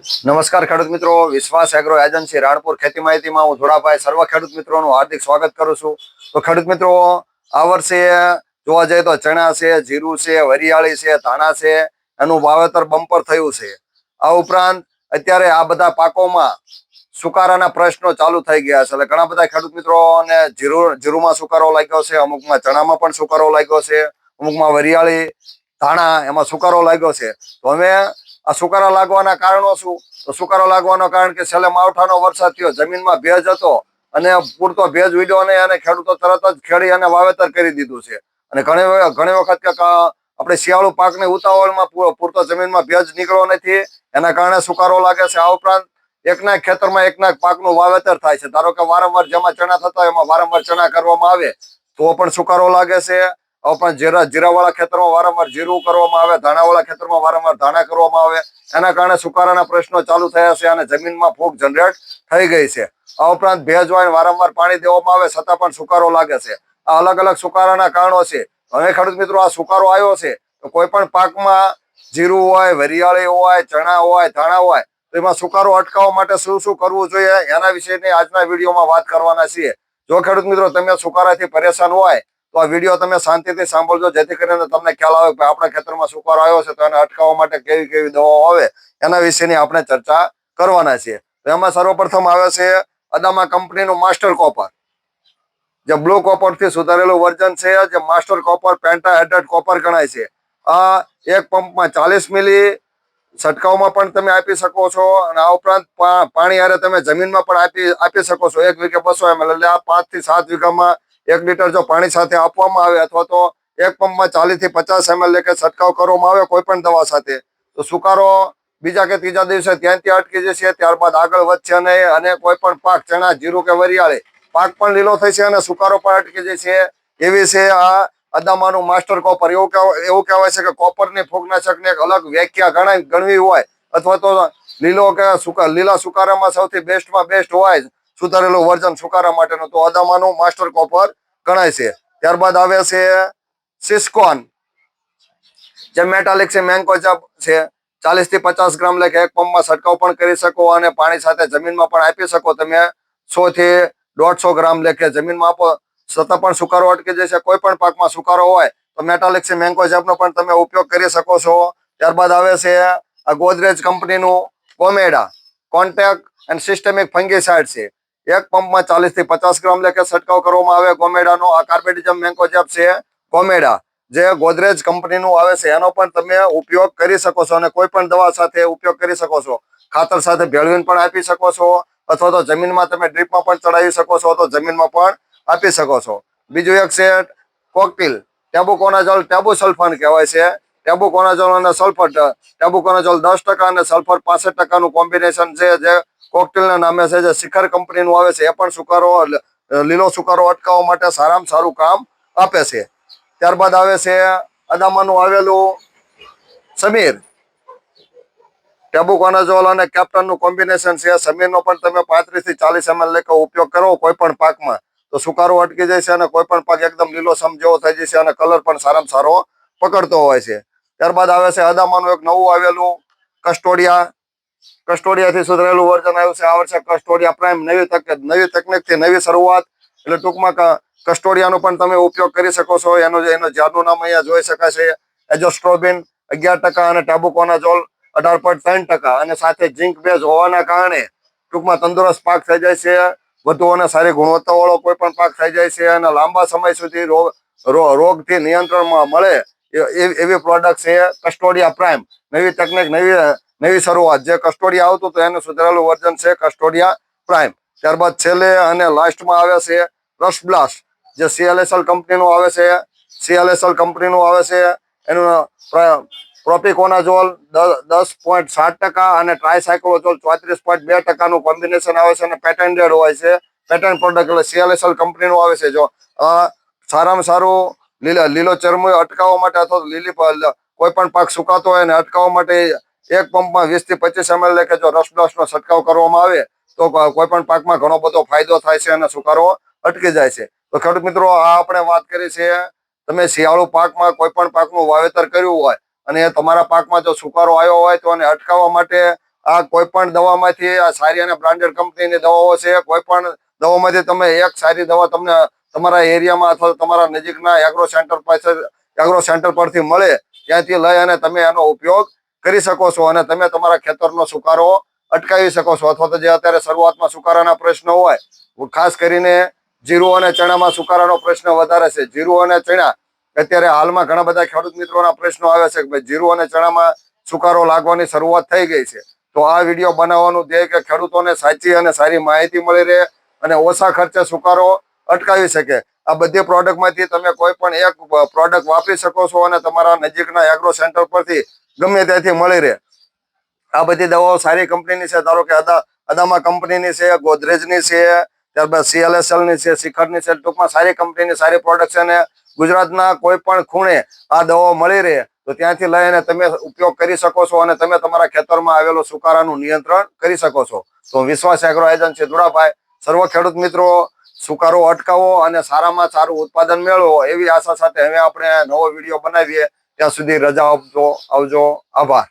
નમસ્કાર ખેડૂત મિત્રો, વિશ્વાસ એગ્રો એજન્સી રાણપુર ખેતી માહિતીમાં હું ધોળાભાઈ. સર્વ ખેડૂત મિત્રોનું હાર્દિક સ્વાગત કરું છું. તો ખેડૂત મિત્રો, આ વર્ષે જોવા જઈએ તો ચણા છે, જીરું છે, વરિયાળી છે, ધાણા છે, એનું વાવેતર બમ્પર થયું છે. આ ઉપરાંત અત્યારે આ બધા પાકોમાં સુકારાના પ્રશ્નો ચાલુ થઈ ગયા છે. એટલે ઘણા બધા ખેડૂત મિત્રોને જીરું, જીરુમાં સુકારો લાગ્યો છે, અમુકમાં ચણામાં પણ સુકારો લાગ્યો છે, અમુકમાં વરિયાળી, ધાણા, એમાં સુકારો લાગ્યો છે. તો અમે આ સુકારા લાગવાના કારણો શું? તો સુકારો લાગવાનો કારણ કે છેલ્લે માવઠાનો વરસાદ થયો, જમીનમાં ભેજ હતો અને પૂરતો ભેજ વીડ્યો અને ખેડૂતો તરત જ ખેડી અને વાવેતર કરી દીધું છે. અને ઘણી ઘણી વખત આપણે શિયાળુ પાકને ઉતાવળમાં પૂરતો જમીનમાં ભેજ નીકળ્યો નથી. એના કારણે સુકારો લાગે છે. આ ઉપરાંત એકના એક ખેતરમાં એકના એક પાકનું વાવેતર થાય છે. ધારો કે વારંવાર જેમાં ચણા થતા હોય એમાં વારંવાર ચણા કરવામાં આવે, તો પણ સુકારો લાગે છે. ઉપરાંત જીરા જીરાવાળા ખેતરમાં વારંવાર જીરું કરવામાં આવે, ધાણાવાળા ખેતરમાં વારંવાર ધાણા કરવામાં આવે, એના કારણે સુકારાના પ્રશ્નો ચાલુ થયા છે અને જમીનમાં ફૂગ જનરેટ થઈ ગઈ છે. આ ઉપરાંત ભેજ હોય વારંવાર પાણી દેવામાં આવે, છતાં પણ સુકારો લાગે છે. આ અલગ અલગ સુકારાના કારણો છે. હવે ખેડૂત મિત્રો, આ સુકારો આવ્યો છે, તો કોઈ પણ પાકમાં જીરું હોય, વરિયાળી હોય, ચણા હોય, ધાણા હોય, તો એમાં સુકારો અટકાવવા માટે શું શું કરવું જોઈએ? એના વિશેની આજના વિડીયોમાં વાત કરવાના છીએ. જો ખેડૂત મિત્રો, તમે સુકારાથી પરેશાન હોય તો આ વીડિયો તમે શાંતિથી સાંભળજો, જેથી કરીને તમને ખ્યાલ આવે કે આપણા ખેતરમાં સુકારો આવ્યો છે, તો એને અટકાવવા માટે કેવી કેવી દવાઓ આવે, એના વિશેની આપણે ચર્ચા કરવાના છીએ. તો એમાં સર્વપ્રથમ આવે છે અદામા કંપનીનું માસ્ટર કોપર. જે બ્લુ કોપરથી સુધારેલું વર્ઝન છે, જે master copper penta headed copper ગણાય છે. આ એક પંપમાં ચાલીસ મિલી છંટકાવમાં પણ તમે આપી શકો છો અને આ ઉપરાંત પાણી હારે તમે જમીનમાં પણ આપી આપી શકો છો. એક વીઘે બસો એમ એટલે આ પાંચથી સાત વીઘામાં એક લીટર જો પાણી સાથે આપવામાં આવે અથવા તો એક પંપમાં ચાલીસથી પચાસ એમએલ લેખે છંટકાવ કરવામાં આવે કોઈ પણ દવા સાથે, તો સુકારો બીજા કે ત્રીજા દિવસે ત્યાં ત્યાં અટકી જશે, ત્યારબાદ આગળ વધશે નહીં અને કોઈ પણ પાક, ચણા, જીરું કે વરિયાળે, પાક પણ લીલો થશે અને સુકારો પણ અટકી જશે. એવી છે આ અદામાનું માસ્ટર કોપર. એવું એવું કહેવાય છે કે કોપરની ફૂગનાશકની એક અલગ વ્યાખ્યા ગણાય, ગણવી હોય, અથવા તો લીલો કે સુકા, લીલા સુકારામાં સૌથી બેસ્ટમાં બેસ્ટ હોય સુધારેલું વર્ઝન સુકારા માટેનું તો અદામાનું માસ્ટર કોપર ગણાય છે. ત્યારબાદ આવે છે સિસ્કોન, જે મેટાલિક છે મેન્કોજાબ છે. ચાલીસથી પચાસ ગ્રામ લેખે એક પંપમાં છંટકાવ પણ કરી શકો અને પાણી સાથે જમીનમાં પણ આપી શકો. તમે સો થી દોઢસો ગ્રામ લેખે જમીનમાં આપો. છતાં પણ સુકારો અટકી જશે. કોઈ પણ પાકમાં સુકારો હોય તો મેટાલિક છે મેન્કોજાબનો પણ તમે ઉપયોગ કરી શકો છો. ત્યારબાદ આવે છે આ ગોદરેજ કંપનીનું કોમેડા કોન્ટેક્ટ એન્ડ સિસ્ટેમિક ફંગીસાઇડ છે. એક પંપમાં ચાલીસથી પચાસ ગ્રામ લેખે છંટકાવ કરવામાં આવે કોમેડાનો આ કાર્બેટિઝમ મેન્કોજેબ છે કોમેડા જે ગોદરેજ કંપનીનું આવે છે, એનો પણ તમે ઉપયોગ કરી શકો છો અને કોઈ પણ દવા સાથે ઉપયોગ કરી શકો છો. ખાતર સાથે ભેળવીને પણ આપી શકો છો, અથવા તો જમીનમાં તમે ડ્રીપમાં પણ ચડાવી શકો છો, તો જમીનમાં પણ આપી શકો છો. બીજું એક છે કોકટીલ. ટેબુકોનાઝોલ ટેબુ સલ્ફાન કહેવાય છે. ટેબુકોનાઝોલ અને સલ્ફર ટેબુકોનાઝોલ દસ ટકા અને સલ્ફર પાસઠ ટકાનું કોમ્બિનેશન છે, જે કોકટીલના નામે છે, જે શિખર કંપનીનું આવે છે, એ પણ સુકારો લીલો સુકારો અટકાવવા માટે સારામાં સારું કામ આપે છે. ત્યારબાદ આવે છે અદામાનું આવેલું સમીર. ટેબુકોનાઝોલ અને કેપ્ટનનું કોમ્બિનેશન છે. સમીરનો પણ તમે પાંત્રીસથી ચાલીસ એમએલ લેખે ઉપયોગ કરો કોઈ પણ પાકમાં. તો સુકારો અટકી જશે અને કોઈ પણ પાક એકદમ લીલો સમ જેવો થઈ જશે અને કલર પણ સારામાં સારો પકડતો હોય છે. ત્યારબાદ આવે છે અદામાનું એક નવું આવેલું કસ્ટોડિયા કસ્ટોડિયાથી સુધરેલું વર્ઝન આવ્યું છે. આ વર્ષે કસ્ટોડિયા પ્રાઇમ નવી તક નવી તકનીકથી નવી શરૂઆત. એટલે ટૂંકમાં કસ્ટોડિયાનો પણ તમે ઉપયોગ કરી શકો છો. એનો એનો જાડનું નામ અહીંયા જોઈ શકાય એજોસ્ટ્રોબિન અગિયાર ટકા અને ટાબુકોનાઝોલ અઢાર પોઈન્ટ ત્રણ ટકા અને સાથે ઝીંક બેઝ હોવાના કારણે ટૂંકમાં તંદુરસ્ત પાક થઈ જાય છે. વધુ અને સારી ગુણવત્તાવાળો કોઈ પણ પાક થઈ જાય છે અને લાંબા સમય સુધી રોગ રોગથી નિયંત્રણમાં મળે એવી પ્રોડક્ટ છે કસ્ટોડિયા પ્રાઇમ. નવી તકનીક નવી નવી શરૂઆત. જે કસ્ટોડિયા આવતું તો એનું સુધારેલું વર્ઝન છે કસ્ટોડિયા પ્રાઇમ. ત્યારબાદ છેલ્લે અને લાસ્ટમાં આવે છે રસ બ્લાસ્ટ, જે સીએલએસએલ કંપનીનું આવે છે. સીએલએસએલ કંપનીનું આવે છે. એનું પ્ર- પ્રોપિકોનાઝોલ દસ પોઈન્ટ સાત ટકા અને ટ્રાયસાયક્લોઝોલ ચોત્રીસ પોઈન્ટ બે ટકાનું કોમ્બિનેશન આવે છે અને પેટન્ટેડ હોય છે. પેટર્ન પ્રોડક્ટ એટલે સીએલએસએલ કંપનીનું આવે છે. જો સારામાં સારું લીલો લીલો ચરમો અટકાવવા માટે અથવા લીલી કોઈ પણ પાક સુકાતો હોય એને અટકાવવા માટે એક પંપમાં વીસથી પચીસ એમએલ લેખે જો રસ બ્લાસ્ટનો છંટકાવ કરવામાં આવે, તો કોઈ પણ પાકમાં ઘણો બધો ફાયદો થાય છે અને સુકારો અટકી જાય છે. તો ખેડૂત મિત્રો, આ આપણે વાત કરી છે, તમે શિયાળુ પાકમાં કોઈ પણ પાકનું વાવેતર કર્યું હોય અને તમારા પાકમાં જો સુકારો આવ્યો હોય તો એને અટકાવવા માટે આ કોઈ પણ દવામાંથી આ સારી અને બ્રાન્ડેડ કંપનીની દવાઓ છે. કોઈ પણ દવામાંથી તમે એક સારી દવા તમને તમારા એરિયામાં અથવા તમારા નજીકના એગ્રો સેન્ટર પાસે એગ્રો સેન્ટર પરથી મળે, ત્યાંથી લઈ અને તમે એનો ઉપયોગ કરી શકો છો અને તમે તમારા ખેતરનો સુકારો અટકાવી શકો છો અથવા તો જે અત્યારે શરૂઆતમાં સુકારાના પ્રશ્નો હોય, ખાસ કરીને જીરું અને ચણામાં સુકારાનો પ્રશ્ન વધારે છે. જીરું અને ચણા, અત્યારે હાલમાં ઘણા બધા ખેડૂત મિત્રોના પ્રશ્નો આવે છે કે ભાઈ, જીરું અને ચણામાં સુકારો લાગવાની શરૂઆત થઈ ગઈ છે. તો આ વીડિયો બનાવવાનું ધ્યેય કે ખેડૂતોને સાચી અને સારી માહિતી મળી રહે અને ઓછા ખર્ચે સુકારો અટકાવી શકે. આ બધી પ્રોડક્ટમાંથી તમે કોઈ પણ એક પ્રોડક્ટ વાપરી શકો છો અને તમારા નજીકના એગ્રો સેન્ટર પરથી ગમે ત્યાંથી મળી રહે. આ બધી દવાઓ સારી કંપનીની છે. ધારો કે અદા, અદામા કંપનીની છે, ગોદરેજની છે, ત્યારબાદ સીએલએસએલની છે, શિખરની છે. ટૂંકમાં સારી કંપનીની સારી પ્રોડક્ટ છે અને ગુજરાતના કોઈ પણ ખૂણે આ દવાઓ મળી રહે તો ત્યાંથી લઈને તમે ઉપયોગ કરી શકો છો અને તમે તમારા ખેતરમાં આવેલો સુકારાનું નિયંત્રણ કરી શકો છો. તો વિશ્વાસ એગ્રો એજન્સી દુરાભાઈ સર્વ ખેડૂત મિત્રો સુકારો અટકાવો અને સારામાં સારું ઉત્પાદન મેળવો એવી આશા સાથે હવે આપણે નવો વીડિયો બનાવીએ. ત્યાં સુધી રજા આપજો, આવજો. આભાર.